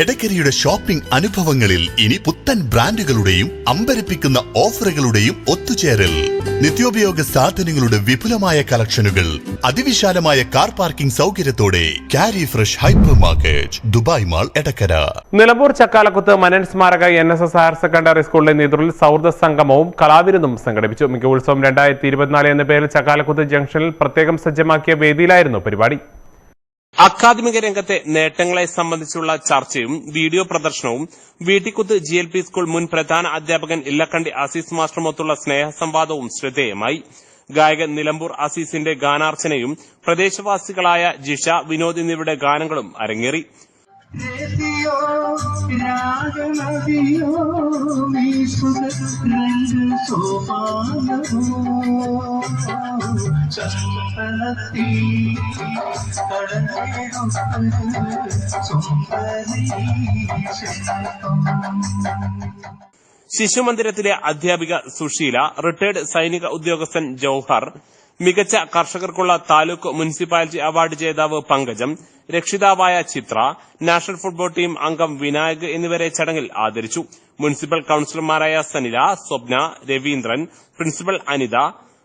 എടക്കരയുടെ shopping അനുഭവങ്ങളിൽ ഇനി പുത്തൻ ബ്രാൻഡുകളുടെയും അമ്പരപ്പിക്കുന്ന ഓഫറുകളുടെയും ഒത്തുചേരൽ. നിത്യോപയോഗ സാധനങ്ങളുടെ വിപുലമായ കളക്ഷനുകൾ അതിവിശാലമായ car parking സൗകര്യത്തോടെ Kari fresh hyper market Dubai mall Edakkara. Nilambur Chakkalakkuth Manan സ്മാരക N S S higher secondary സ്കൂളിന്റെ നേതൃത്വത്തിൽ സൗഹൃദ സംഗമവും കലാവിരുന്നും സംഘടിപ്പിച്ചു. മികവുത്സവം രണ്ടായിരത്തി ഇരുപത്തിനാല് എന്ന പേരിൽ ചക്കാലക്കുത്ത് ജംഗ്ഷനിൽ പ്രത്യേകം സജ്ജമാക്കിയ വേദിയിലായിരുന്നു പരിപാടി. അക്കാദമിക രംഗത്തെ നേട്ടങ്ങളെ സംബന്ധിച്ചുള്ള ചർച്ചയും വീഡിയോ പ്രദർശനവും Veettikkuth G L P school മുൻ പ്രധാന അധ്യാപകൻ ഇല്ലക്കണ്ടി അസീസ് മാസ്റ്ററുമൊത്തുള്ള സ്നേഹസംവാദവും ശ്രദ്ധേയമായി. ഗായകൻ നിലമ്പൂർ അസീസിന്റെ ഗാനാർച്ചനയും പ്രദേശവാസികളായ ജിഷ വിനോദ് എന്നിവരുടെ ഗാനങ്ങളും അരങ്ങേറി. ശിശുമന്ദിരത്തിലെ അധ്യാപിക സുശീല റിട്ടയർഡ് സൈനിക ഉദ്യോഗസ്ഥൻ ജൌഹർ മികച്ച കർഷകർക്കുള്ള താലൂക്ക് മുനിസിപ്പാലിറ്റി അവാർഡ് ജേതാവ് പങ്കജം രക്ഷിതാവായ ചിത്ര നാഷണൽ ഫുട്ബോൾ ടീം അംഗം വിനായക് എന്നിവരെ ചടങ്ങിൽ ആദരിച്ചു. Municipal കൌൺസിലർമാരായ Sanila Swapna Raveendran principal Anitha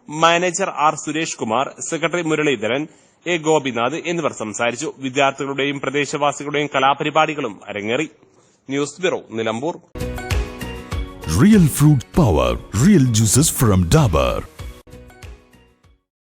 manager R Suresh Kumar secretary Muraleedharan A Gopinath എന്നിവർ സംസാരിച്ചു. വിദ്യാർത്ഥികളുടെയും പ്രദേശവാസികളുടെയും കലാപരിപാടികളും അരങ്ങേറി. News bureau Nilambur. Real fruit power real juices from Dabur